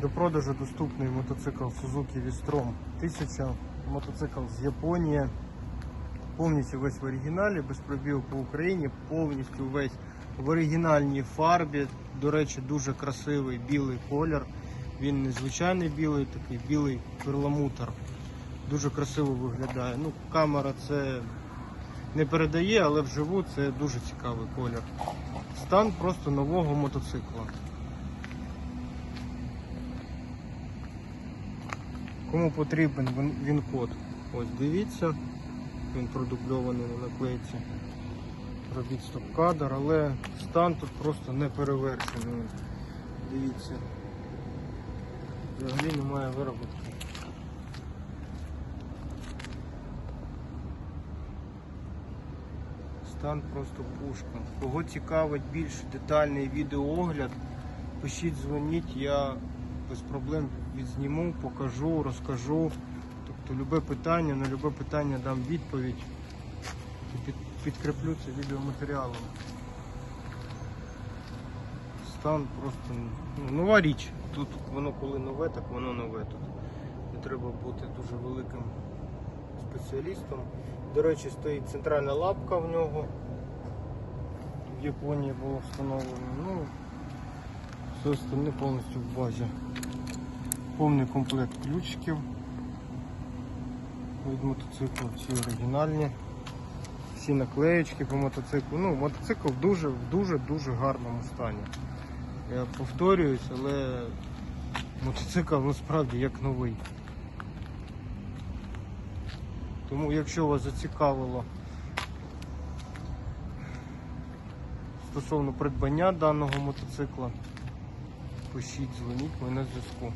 До продажу доступний мотоцикл Suzuki V-Strom 1000. Мотоцикл з Японії. Повністю весь в оригіналі, без пробігу по Україні, повністю весь в оригінальній фарбі. До речі, дуже красивий білий колір. Він не звичайний білий, такий білий перламутр. Дуже красиво виглядає. Ну, камера це не передає, але вживу це дуже цікавий колір. Стан просто нового мотоцикла. Кому потрібен він- він-код? Ось дивіться, він продубльований на наклейці. Робіть стоп-кадр, але стан тут просто не перевершений. Дивіться. Взагалі немає вироботки. Стан просто пушка. Кого цікавить більш детальний відеоогляд, пишіть, дзвоніть, я без проблем відзніму, покажу, розкажу. Тобто любе питання, на любе питання дам відповідь і під, підкріплю це відеоматеріалом. Стан просто ну, нова річ. Тут воно коли нове, так воно нове тут. Не треба бути дуже великим спеціалістом. До речі, стоїть центральна лапка в нього. В Японії було встановлено. Ну, все остальне повністю в базі. Повний комплект ключиків від мотоциклу, всі оригінальні. Всі наклеєчки по мотоциклу. Ну, мотоцикл в дуже-дуже дуже гарному стані. Я повторююсь, але мотоцикл насправді як новий. Тому якщо вас зацікавило стосовно придбання даного мотоцикла, пишіть, дзвоніть, ми на зв'язку.